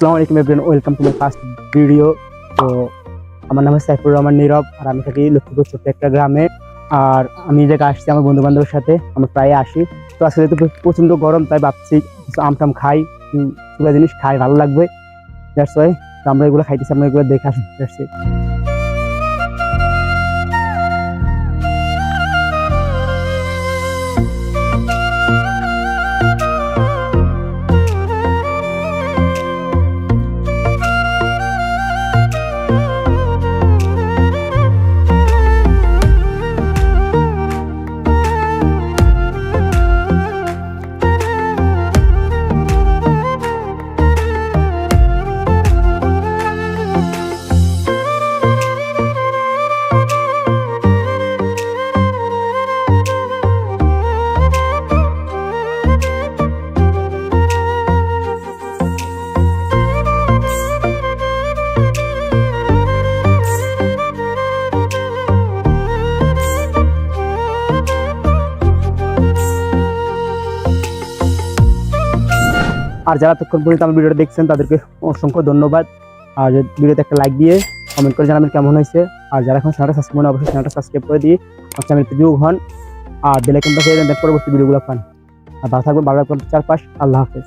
আসসালামু আলাইকুম everyone welcome to my first video তো আমার নাম হচ্ছে সাইফুর রহমান নীরব আর আমি থাকি লক্ষ্মীপুর ছোট্ট একটা গ্রামে। আর আমি যে আসছি আমার বন্ধু বান্ধবের সাথে, আমরা প্রায় আসি। তো আসলে যেহেতু প্রচণ্ড গরম, তাই ভাবছি কিছু আম টাম খাই জিনিস খাই, ভালো লাগবে। দ্যাটস ওয়াই তো আমরা এগুলো খাইতেছি, আমরা এগুলো দেখে আসি। আর যারা তখন পর্যন্ত আমার ভিডিওটা দেখছেন, তাদেরকে অসংখ্য ধন্যবাদ। আর ভিডিওতে একটা লাইক দিয়ে কমেন্ট করে জানাবেন কেমন হয়েছে। আর যারা এখন চ্যানেলটা সাবস্ক্রাইব অবশ্যই চ্যানেলটা সাবস্ক্রাইব করে দিয়ে আমার চ্যানেলটি যোগ হন। আর বেলাইকনটা খেয়ে দেন পরবর্তী ভিডিওগুলো পান। আর ভালো থাকবেন, ভালো চারপাশ। আল্লাহ হাফেজ।